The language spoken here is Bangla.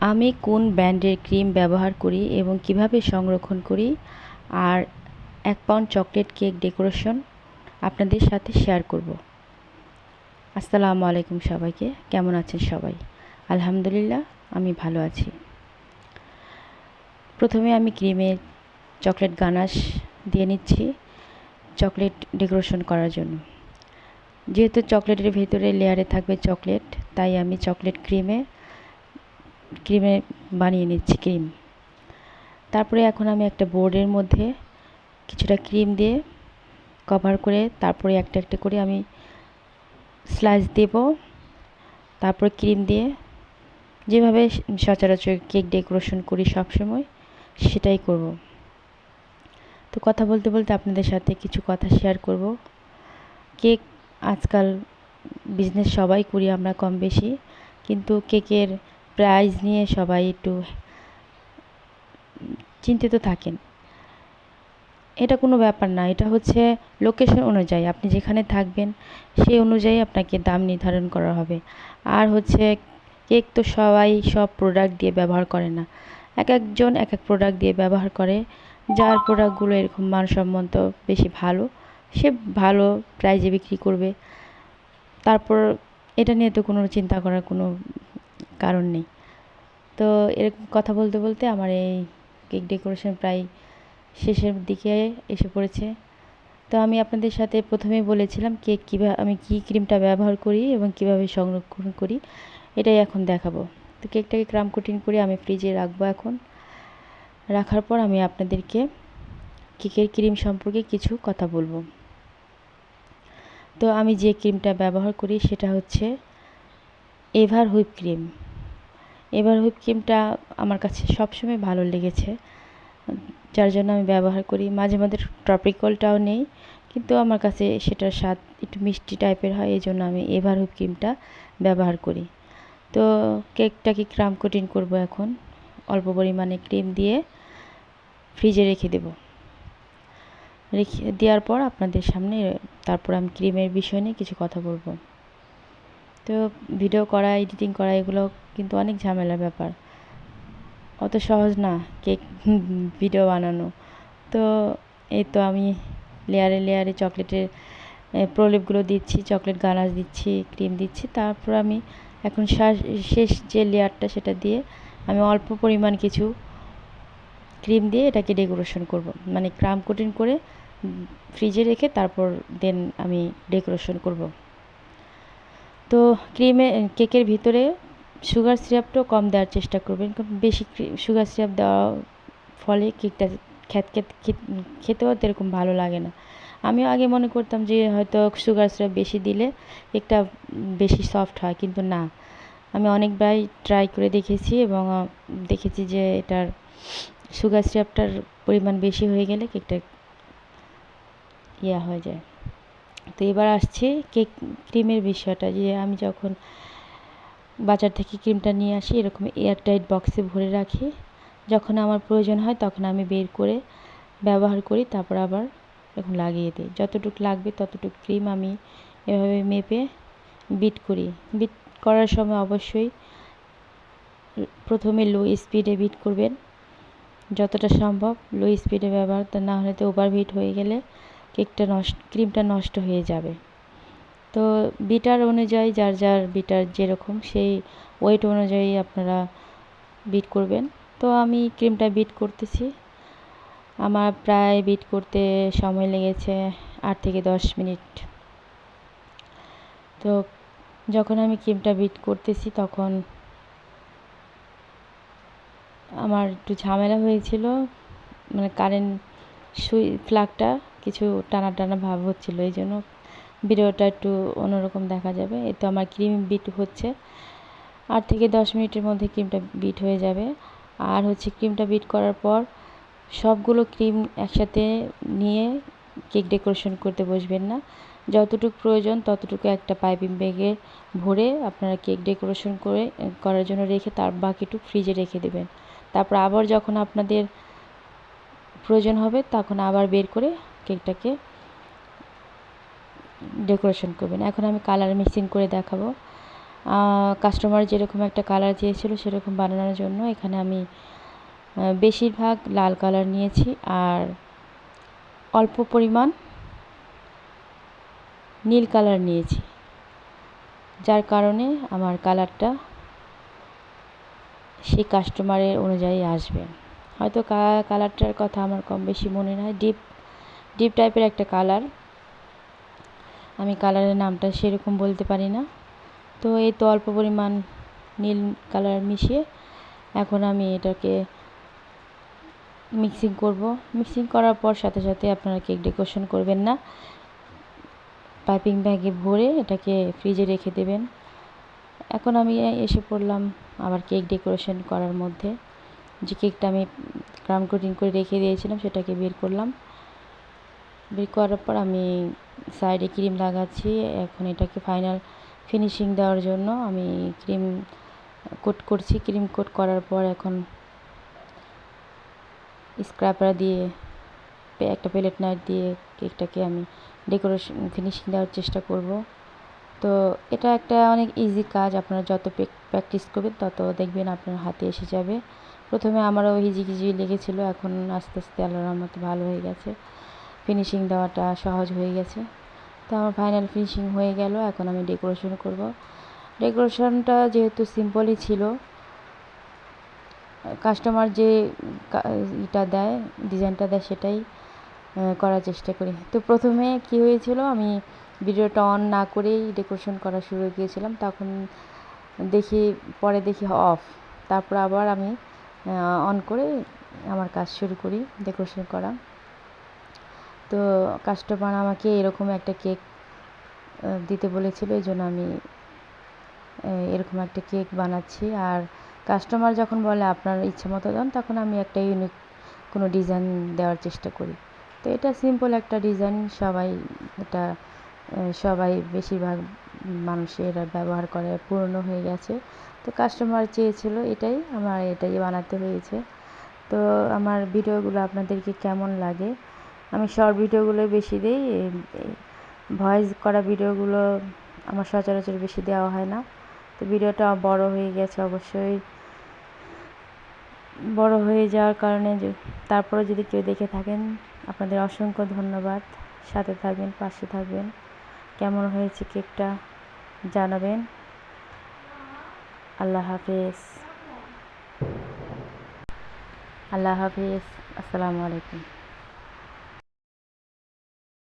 আমি কোন ব্র্যান্ডের ক্রিম ব্যবহার করি এবং কীভাবে সংরক্ষণ করি? আর এক পাউন্ড চকলেট কেক ডেকোরেশন আপনাদের সাথে শেয়ার করব। আসসালামু আলাইকুম সবাইকে। কেমন আছেন সবাই? আলহামদুলিল্লাহ, আমি ভালো আছি। প্রথমে আমি ক্রিমে চকলেট গানাশ দিয়ে নিচ্ছি চকলেট ডেকোরেশন করার জন্য। যেহেতু চকলেটের ভেতরে লেয়ারে থাকবে চকলেট, তাই আমি চকলেট ক্রিমে ক্রিমে বানিয়ে নিচ্ছি ক্রিম। তারপরে এখন আমি একটা বোর্ডের মধ্যে কিছুটা ক্রিম দিয়ে কভার করে তারপরে একটা একটা করে আমি স্লাইস দেব। তারপরে ক্রিম দিয়ে যেভাবে সচরাচর কেক ডেকোরেশন করি সবসময় সেটাই করব। তো কথা বলতে বলতে আপনাদের সাথে কিছু কথা শেয়ার করব। কেক আজকাল বিজনেস সবাই করি আমরা কম বেশি কিন্তু কেকের প্রাইস নিয়ে সবাই একটু চিন্তিত থাকেন। এটা কোনো ব্যাপার না, এটা হচ্ছে লোকেশন অনুযায়ী। আপনি যেখানে থাকবেন সেই অনুযায়ী আপনাকে দাম নির্ধারণ করা হবে। আর হচ্ছে কেক তো সবাই সব প্রোডাক্ট দিয়ে ব্যবহার করে না। এক একজন এক এক প্রোডাক্ট দিয়ে ব্যবহার করে, যার প্রোডাক্টগুলো এরকম মানসম্মত বেশি ভালো, সে ভালো প্রাইজে বিক্রি করবে। তারপর এটা নিয়ে তো কোনো চিন্তা করার কোনো কারণ নেই। তো এরকম কথা বলতে বলতে আমার এই কেক ডেকোরেশন প্রায় শেষের দিকে এসে পড়েছে। তো আমি আপনাদের সাথে প্রথমেই বলেছিলাম কেক কীভাবে আমি কী ক্রিমটা ব্যবহার করি এবং কীভাবে সংরক্ষণ করি, এটাই এখন দেখাবো। তো কেকটাকে ক্রাম কোটিং করে আমি ফ্রিজে রাখব এখন। রাখার পর আমি আপনাদেরকে কেকের ক্রিম সম্পর্কে কিছু কথা বলব। তো আমি যে ক্রিমটা ব্যবহার করি সেটা হচ্ছে ever whip cream. Ever whip ক্রিমটা আমার কাছে সবসময় ভালো লেগেছে, যার জন্য আমি ব্যবহার করি। মাঝে মাঝে ট্রপিকলটাও নেই, কিন্তু আমার কাছে সেটার স্বাদ একটু মিষ্টি টাইপের হয়, এই জন্য আমি এভার হুইপ ক্রিমটা ব্যবহার করি। তো কেকটাকে ক্রাম কোটিং করব এখন? অল্প পরিমাণে ক্রিম দিয়ে ফ্রিজে রেখে দেব। রেখে দেওয়ার পর আপনাদের সামনে তারপর আমি ক্রিমের বিষয় নিয়ে কিছু কথা বলব। তো ভিডিও করা এডিটিং করা, এগুলো কিন্তু অনেক ঝামেলার ব্যাপার। অত সহজ না, কেক ভিডিও বানানো। তো এই তো আমি লেয়ারে লেয়ারে চকলেটের প্রলেপগুলো দিচ্ছি চকলেট গানাশ দিচ্ছি ক্রিম দিচ্ছি। তারপর আমি এখন শেষ যে লেয়ারটা সেটা দিয়ে আমি অল্প পরিমাণ কিছু ক্রিম দিয়ে এটাকে ডেকোরেশন করব। মানে ক্রাম কোটিং করে ফ্রিজে রেখে তারপর দেন আমি ডেকোরেশন করব। তো ক্রিমে কেকের ভিতরে সুগার সিরাপটাও কম দেওয়ার চেষ্টা করবেন। কারণ বেশি সুগার সিরাপ দেওয়া ফলে কেকটা খ্যাত খ্যাত খেতেও এরকম ভালো লাগে না। আমিও আগে মনে করতাম যে হয়তো সুগার সিরাপ বেশি দিলে কেকটা বেশি সফট হয়, কিন্তু না। আমি অনেকবারই ট্রাই করে দেখেছি এবং দেখেছি যে এটার সুগার সিরাপটার পরিমাণ বেশি হয়ে গেলে কেকটা ইয়া হয়ে যায়। তো এবার আসছে কেক ক্রিমের বিষয়টা, যে আমি যখন বাজার থেকে ক্রিমটা নিয়ে আসি, এরকম এয়ারটাইট বক্সে ভরে রাখি। যখন আমার প্রয়োজন হয়, তখন আমি বের করে ব্যবহার করি, তারপর আবার এরকম লাগিয়ে দিই। যতটুকু লাগবে, ততটুকু ক্রিম আমি এভাবে মেপে বিট করি। বিট করার সময় অবশ্যই প্রথমে লো স্পিডে বিট করবেন। যতটা সম্ভব লো স্পিডে ব্যবহার না হলে তো ওভার বিট হয়ে গেলে কেকটা নষ্ট, ক্রিমটা নষ্ট হয়ে যাবে। তো বিটার অনুযায়ী যার যার বিটার যেরকম, সেই ওয়েট অনুযায়ী আপনারা বিট করবেন। তো আমি ক্রিমটা বিট করতেছি। আমার প্রায় বিট করতে সময় লেগেছে আট থেকে দশ মিনিট। তো যখন আমি ক্রিমটা বিট করতেছি তখন আমার একটু ঝামেলা হয়েছিল মানে কারেন্ট সুই প্লাগটা কিছু টানা টানা ভাব হচ্ছিল, এই জন্য ভিডিওটা একটু অন্যরকম দেখা যাবে। এই তো আমার ক্রিম বিট হচ্ছে। আট থেকে দশ মিনিটের মধ্যে ক্রিমটা বিট হয়ে যাবে। আর হচ্ছে ক্রিমটা বিট করার পর সবগুলো ক্রিম একসাথে নিয়ে কেক ডেকোরেশন করতে বসবেন না। যতটুকু প্রয়োজন ততটুকু একটা পাইপিং ব্যাগে ভরে আপনারা কেক ডেকোরেশন করে করার জন্য রেখে তার বাকিটুকু ফ্রিজে রেখে দেবেন। তারপর আবার যখন আপনাদের প্রয়োজন হবে তখন আবার বের করে কেকটাকে ডেকোরেশন করবেন। এখন আমি কালার মিক্সিং করে দেখাবো। কাস্টমার যেরকম একটা কালার চেয়েছিল সেরকম বানানোর জন্য এখানে আমি বেশিরভাগ লাল কালার নিয়েছি আর অল্প পরিমাণ নীল কালার নিয়েছি। যার কারণে আমার কালারটা সেই কাস্টমারের অনুযায়ী আসবে। হয়তো কালারটার কথা আমার কম বেশি মনে নাই। ডিপ ডিপ টাইপের একটা কালার। আমি কালারের নামটা সেরকম বলতে পারি না। তো এই তো অল্প পরিমাণ নীল কালার মিশিয়ে এখন আমি এটাকে মিক্সিং করব। মিক্সিং করার পর সাথে সাথে আপনারা কেক ডেকোরেশন করবেন না। পাইপিং ব্যাগে ভরে এটাকে ফ্রিজে রেখে দেবেন। এখন আমি এসে পড়লাম আবার কেক ডেকোরেশন করার মধ্যে। যে কেকটা আমি ক্রাম কোটিং করে রেখে দিয়েছিলাম সেটাকে বের করলাম। বের করার পর আমি সাইডে ক্রিম লাগাচ্ছি। এখন এটাকে ফাইনাল ফিনিশিং দেওয়ার জন্য আমি ক্রিম কোট করছি। ক্রিম কোট করার পর এখন স্ক্র্যাপার দিয়ে একটা প্লেট নাইট দিয়ে কেকটাকে আমি ডেকোরেশন ফিনিশিং দেওয়ার চেষ্টা করব। তো এটা একটা অনেক ইজি কাজ। আপনারা যত প্র্যাকটিস করবেন, তত দেখবেন আপনার হাতে এসে যাবে। প্রথমে আমারও হিজি হিজিগিজি লেগেছিলো। এখন আস্তে আস্তে আল্লাহর মতো ভালো হয়ে গেছে। ফিনিশিং দেওয়াটা সহজ হয়ে গেছে। তো আমার ফাইনাল ফিনিশিং হয়ে গেল, এখন আমি ডেকোরেশন করব। ডেকোরেশনটা যেহেতু সিম্পলই ছিল কাস্টমার যে ইটা দেয় ডিজাইনটা দেয় সেটাই করার চেষ্টা করি। তো প্রথমে কি হয়েছিল, আমি ভিডিওটা অন না করেই ডেকোরেশন করা শুরু গিয়েছিলাম তখন দেখি, পরে দেখি অফ তারপর আবার আমি অন করে আমার কাজ শুরু করি ডেকোরেশন করা। তো কাস্টমার আমাকে এরকম একটা কেক দিতে বলেছিল, এই জন্য আমি এরকম একটা কেক বানাচ্ছি। আর কাস্টমার যখন বলে, আপনার ইচ্ছে মতো দেন, তখন আমি একটা ইউনিক কোনো ডিজাইন দেওয়ার চেষ্টা করি। তো এটা সিম্পল একটা ডিজাইন সবাই এটা সবাই বেশিরভাগ মানুষের ব্যবহার করে পুরনো হয়ে গেছে। তো কাস্টমার চেয়েছিল এটাই, আমার এটাই বানাতে হয়েছে। তো আমার ভিডিওগুলো আপনাদেরকে কেমন লাগে? আমি শর্ট ভিডিওগুলো বেশি দিই ভয়েস করা ভিডিওগুলো আমার সচরাচর বেশি দেওয়া হয় না। তো ভিডিওটা বড় হয়ে গেছে অবশ্যই। বড় হয়ে যাওয়ার কারণে তারপরে যদি কেউ দেখে থাকেন, আপনাদের অসংখ্য ধন্যবাদ। সাথে থাকবেন, পাশে থাকবেন। কেমন হয়েছে কেকটা জানাবেন। আল্লাহ হাফেজ। আল্লাহ হাফিজ। আসসালামু আলাইকুম।